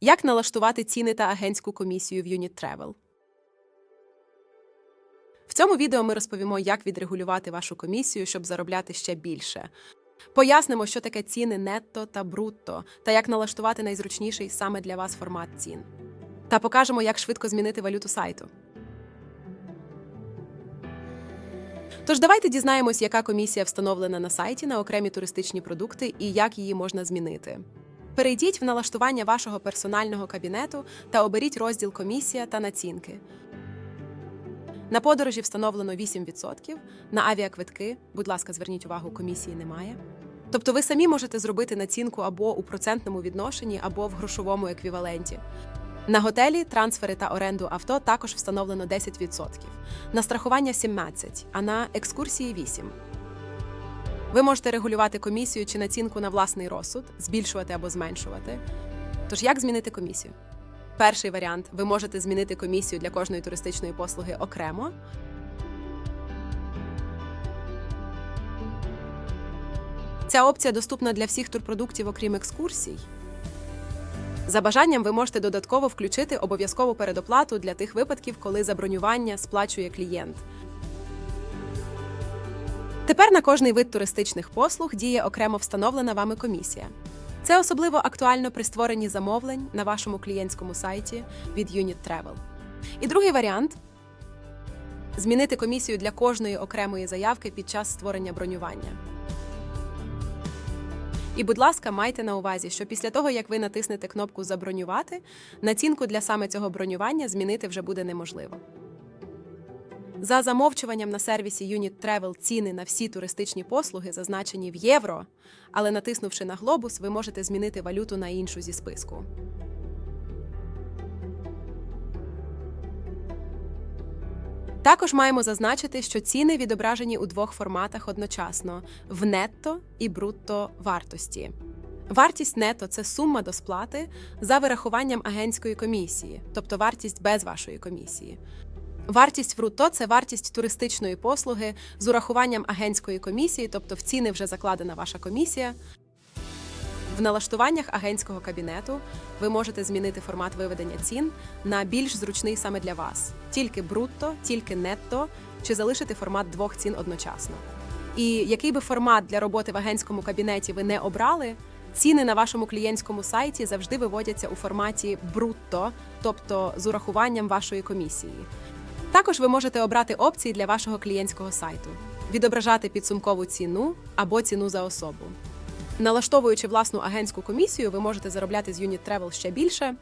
Як налаштувати ціни та агентську комісію в Unit Travel? В цьому відео ми розповімо, як відрегулювати вашу комісію, щоб заробляти ще більше. Пояснимо, що таке ціни нетто та брутто, та як налаштувати найзручніший саме для вас формат цін. Та покажемо, як швидко змінити валюту сайту. Тож давайте дізнаємось, яка комісія встановлена на сайті на окремі туристичні продукти і як її можна змінити. Перейдіть в налаштування вашого персонального кабінету та оберіть розділ Комісія та націнки. На подорожі встановлено 8%, на авіаквитки, будь ласка, зверніть увагу, комісії немає. Тобто ви самі можете зробити націнку або у процентному відношенні, або в грошовому еквіваленті. На готелі, трансфери та оренду авто також встановлено 10%, на страхування 17%, а на екскурсії 8%. Ви можете регулювати комісію чи націнку на власний розсуд, збільшувати або зменшувати. Тож як змінити комісію? Перший варіант ви можете змінити комісію для кожної туристичної послуги окремо. Ця опція доступна для всіх турпродуктів, окрім екскурсій. За бажанням ви можете додатково включити обов'язкову передоплату для тих випадків, коли за бронювання сплачує клієнт. Тепер на кожний вид туристичних послуг діє окремо встановлена вами комісія. Це особливо актуально при створенні замовлень на вашому клієнтському сайті від Unit Travel. І другий варіант змінити комісію для кожної окремої заявки під час створення бронювання. І, будь ласка, майте на увазі, що після того, як ви натиснете кнопку Забронювати, націнку для саме цього бронювання змінити вже буде неможливо. За замовчуванням на сервісі Unit Travel ціни на всі туристичні послуги зазначені в євро, але натиснувши на глобус, ви можете змінити валюту на іншу зі списку. Також маємо зазначити, що ціни відображені у двох форматах одночасно в нетто і брутто вартості. Вартість нето це сума до сплати за вирахуванням агентської комісії, тобто вартість без вашої комісії. Вартість бруто – це вартість туристичної послуги з урахуванням агентської комісії, тобто в ціни вже закладена ваша комісія. В налаштуваннях агентського кабінету ви можете змінити формат виведення цін на більш зручний саме для вас: тільки брутто, тільки нетто, чи залишити формат двох цін одночасно. І який би формат для роботи в агентському кабінеті ви не обрали, ціни на вашому клієнтському сайті завжди виводяться у форматі брутто, тобто з урахуванням вашої комісії. Також ви можете обрати опції для вашого клієнтського сайту, відображати підсумкову ціну або ціну за особу. Налаштовуючи власну агентську комісію, ви можете заробляти з Unit Travel ще більше,